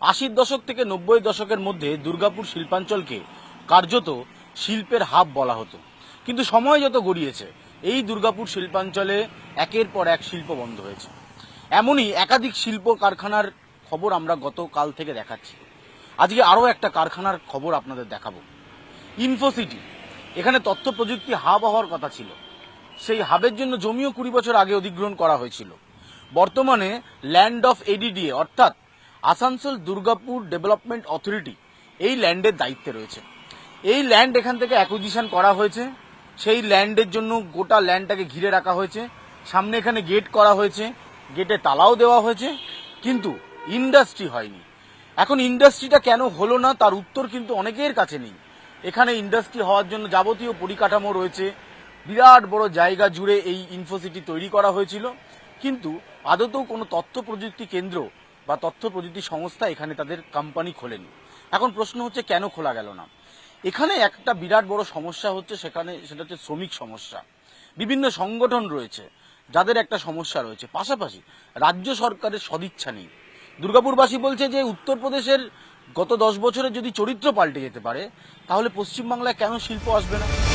আশির দশক থেকে নব্বই দশকের মধ্যে দুর্গাপুর শিল্পাঞ্চলকে কার্যত শিল্পের হাব বলা হতো। কিন্তু সময় যত গড়িয়েছে, এই দুর্গাপুর শিল্পাঞ্চলে একের পর এক শিল্প বন্ধ হয়েছে। এমনই একাধিক শিল্প কারখানার খবর আমরা গতকাল থেকে দেখাচ্ছি। আজকে আরও একটা কারখানার খবর আপনাদের দেখাবো। ইনফোসিটি এখানে তথ্য প্রযুক্তি হাব হওয়ার কথা ছিল। সেই হাবের জন্য জমিও কুড়ি বছর আগে অধিগ্রহণ করা হয়েছিল। বর্তমানে ল্যান্ড অফ এডিডিএ অর্থাৎ আসানসোল দুর্গাপুর ডেভেলপমেন্ট অথরিটি এই ল্যান্ডের দায়িত্বে রয়েছে। এই ল্যান্ড এখান থেকে অ্যাকুইজিশন করা হয়েছে। সেই ল্যান্ডের জন্য গোটা ল্যান্ডটাকে ঘিরে রাখা হয়েছে। সামনে এখানে গেট করা হয়েছে। গেটে তালাও দেওয়া হয়েছে। কিন্তু ইন্ডাস্ট্রি হয়নি। এখন ইন্ডাস্ট্রিটা কেন হলো না তার উত্তর কিন্তু অনেকের কাছে নেই। এখানে ইন্ডাস্ট্রি হওয়ার জন্য যাবতীয় পরিকাঠামো রয়েছে। বিরাট বড় জায়গা জুড়ে এই ইনফোসিটি তৈরি করা হয়েছিল। কিন্তু আদতেও কোনো তথ্য প্রযুক্তি কেন্দ্র বা তথ্য প্রযুক্তি সংস্থা এখানে তাদের কোম্পানি খোলেনি। এখন প্রশ্ন হচ্ছে, কেন খোলা গেল না? এখানে একটা বিরাট বড় সমস্যা হচ্ছে, সেখানে সেটা হচ্ছে শ্রমিক সমস্যা। বিভিন্ন সংগঠন রয়েছে, যাদের একটা সমস্যা রয়েছে। পাশাপাশি রাজ্য সরকারের সদিচ্ছা নেই। দুর্গাপুরবাসী বলছে যে, উত্তরপ্রদেশের গত দশ বছরে যদি চরিত্র পাল্টে যেতে পারে, তাহলে পশ্চিমবাংলায় কেন শিল্প আসবে না?